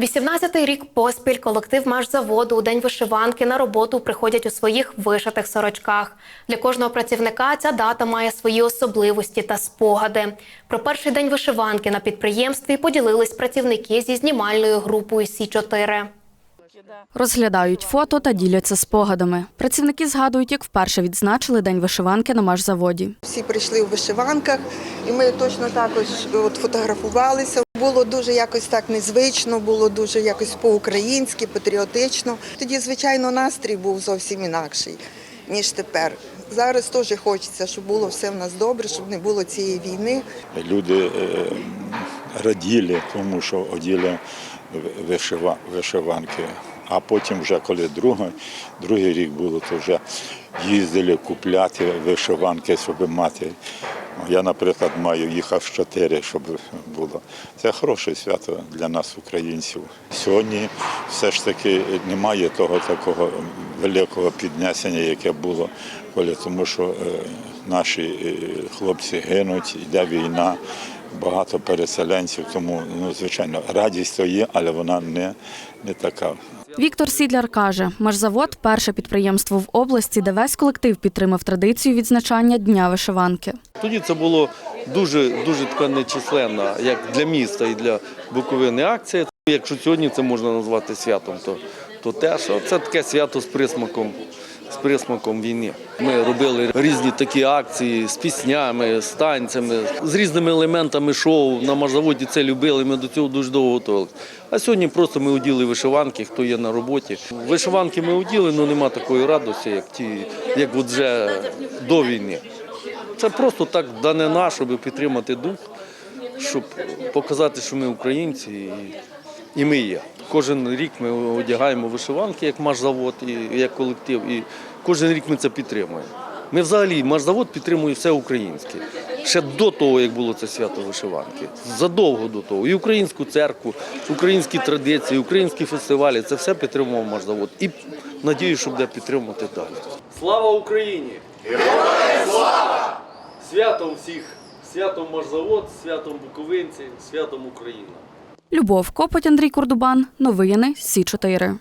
18-й рік поспіль колектив Машзаводу у день вишиванки на роботу приходять у своїх вишитих сорочках. Для кожного працівника ця дата має свої особливості та спогади. Про перший день вишиванки на підприємстві поділились працівники зі знімальною групою Сі 4 Розглядають фото та діляться спогадами. Працівники згадують, як вперше відзначили день вишиванки на машзаводі. Всі прийшли у вишиванках, і ми точно також от фотографувалися. Було дуже якось так незвично, було дуже якось по-українськи, патріотично. Тоді, звичайно, настрій був зовсім інакший, ніж тепер. Зараз теж хочеться, щоб було все в нас добре, щоб не було цієї війни. Люди е, раділи, тому що оділи вишиванки. А потім, вже коли другий, другий рік було, то вже їздили купляти вишиванки, щоб мати. Я, наприклад, маю їх аж чотири, щоб було. Це хороше свято для нас, українців. Сьогодні все ж таки немає того такого великого піднесення, яке було, коли, тому що е, наші е, хлопці гинуть, йде війна, багато переселенців, тому ну, звичайно радість то є, але вона не, не така. Віктор Сідляр каже, машзавод перше підприємство в області, де весь колектив підтримав традицію відзначання Дня вишиванки. Тоді це було дуже дуже така нечисленна, як для міста і для Буковини акція. Якщо сьогодні це можна назвати святом, то, то теж це таке свято з присмаком. З присмаком війни ми робили різні такі акції з піснями, з танцями, з різними елементами шоу. На Машзаводі це любили. Ми до цього дуже довго готувалися. А сьогодні просто ми оділи вишиванки, хто є на роботі. Вишиванки ми оділи, але нема такої радості, як ті, як от вже до війни. Це просто так данина, щоб підтримати дух, щоб показати, що ми українці і, ми є. Кожен рік ми одягаємо вишиванки, як машзавод, і як колектив, і кожен рік ми це підтримуємо. Ми взагалі машзавод підтримує все українське. Ще до того, як було це свято вишиванки, задовго до того. І українську церкву, українські традиції, українські фестивалі це все підтримував машзавод. І надію, що буде підтримувати далі. Слава Україні! Слава Святом всіх, святом Машзавод, святом Буковинці, святом Україна. Любов Копоть, Андрій Кордубан. Новини Сі 4